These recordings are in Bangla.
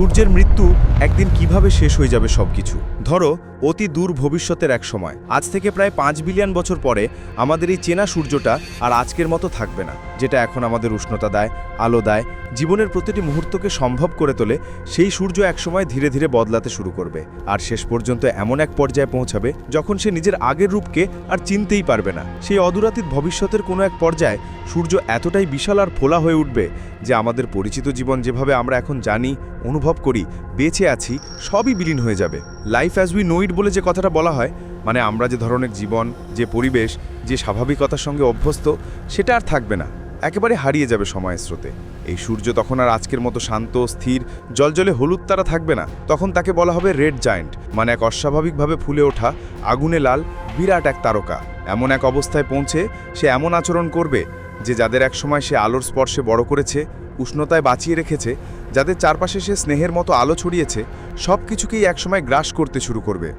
সূর্যের মৃত্যু একদিন কীভাবে শেষ হয়ে যাবে সবকিছু? ধরো, অতি দূর ভবিষ্যতের এক সময়। আজ থেকে প্রায় পাঁচ বিলিয়ন বছর পরে আমাদের এই চেনা সূর্যটা আর আজকের মতো থাকবে না, যেটা এখন আমাদের উষ্ণতা দেয়, আলো দেয়, জীবনের প্রতিটি মুহূর্তকে সম্ভব করে তোলে, সেই সূর্য একসময় ধীরে ধীরে বদলাতে শুরু করবে। আর শেষ পর্যন্ত এমন এক পর্যায়ে পৌঁছাবে যখন সে নিজের আগের রূপকে আর চিনতেই পারবে না। সেই অদূরাতীত ভবিষ্যতের কোনো এক পর্যায়ে সূর্য এতটাই বিশাল আর ফোলা হয়ে উঠবে যে আমাদের পরিচিত জীবন যেভাবে আমরা এখন জানি, অনুভব করি, বেঁচে আছি, সবই বিলীন হয়ে যাবে। লাইফ অ্যাজ উই নোইড বলে যে কথাটা বলা হয় মানে আমরা যে ধরনের জীবন, যে পরিবেশ, যে স্বাভাবিকতার সঙ্গে অভ্যস্ত, সেটা আর থাকবে না। একেবারে হারিয়ে যাবে সময়ের স্রোতে। এই সূর্য তখন আর আজকের মতো শান্ত, স্থির, জলজলে হলুদ তারা থাকবে না। তখন তাকে বলা হবে রেড জায়েন্ট মানে এক অস্বাভাবিকভাবে ফুলে ওঠা, আগুনে লাল, বিরাট এক তারকা। এমন এক অবস্থায় পৌঁছে সে এমন আচরণ করবে যে যাদের একসময় সে আলোর স্পর্শে বড় করেছে, উষ্ণতায় বাঁচিয়ে রেখেছে, যাদের চারপাশে সে স্নেহের মতো আলো ছড়িয়েছে সব কিছুকেই একসময় গ্রাস করতে শুরু করবে।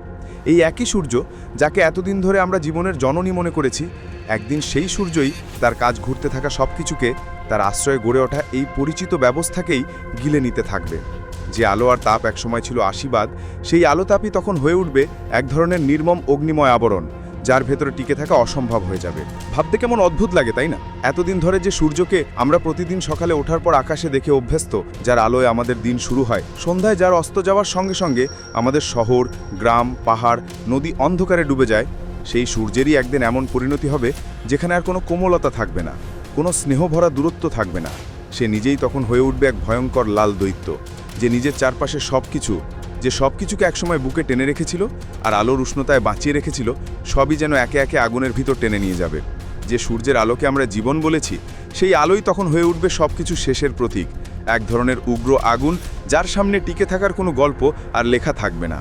এই একই সূর্য, যাকে এতদিন ধরে আমরা জীবনের জননী মনে করেছি, একদিন সেই সূর্যই তার কাজ ঘুরতে থাকা সব কিছুকে তার আশ্রয়ে গড়ে ওঠা এই পরিচিত ব্যবস্থাকেই গিলে নিতে থাকবে। যে আলো আর তাপ একসময় ছিল আশীর্বাদ, সেই আলো তাপই তখন হয়ে উঠবে এক ধরনের নির্মম অগ্নিময় আবরণ। যার ভেতরে টিকে থাকা অসম্ভব হয়ে যাবে। ভাবতে কেমন অদ্ভুত লাগে, তাই না? এতদিন ধরে যে সূর্যকে আমরা প্রতিদিন সকালে ওঠার পর আকাশে দেখে অভ্যস্ত, যার আলোয় আমাদের দিন শুরু হয়, সন্ধ্যায় যার অস্ত যাওয়ার সঙ্গে সঙ্গে আমাদের শহর, গ্রাম, পাহাড়, নদী অন্ধকারে ডুবে যায়, সেই সূর্যেরই একদিন এমন পরিণতি হবে যেখানে আর কোনো কোমলতা থাকবে না, কোনো স্নেহভরা দূরত্ব থাকবে না। সে নিজেই তখন হয়ে উঠবে এক ভয়ঙ্কর লাল দৈত্য, যে নিজের চারপাশে সব কিছু যে সব কিছুকে একসময় বুকে টেনে রেখেছিল আর আলোর উষ্ণতায় বাঁচিয়ে রেখেছিল, সবই যেন একে একে আগুনের ভিতর টেনে নিয়ে যাবে। যে সূর্যের আলোকে আমরা জীবন বলেছি, সেই আলোই তখন হয়ে উঠবে সব কিছু শেষের প্রতীক, এক ধরনের উগ্র আগুন যার সামনে টিকে থাকার কোনো গল্প আর লেখা থাকবে না।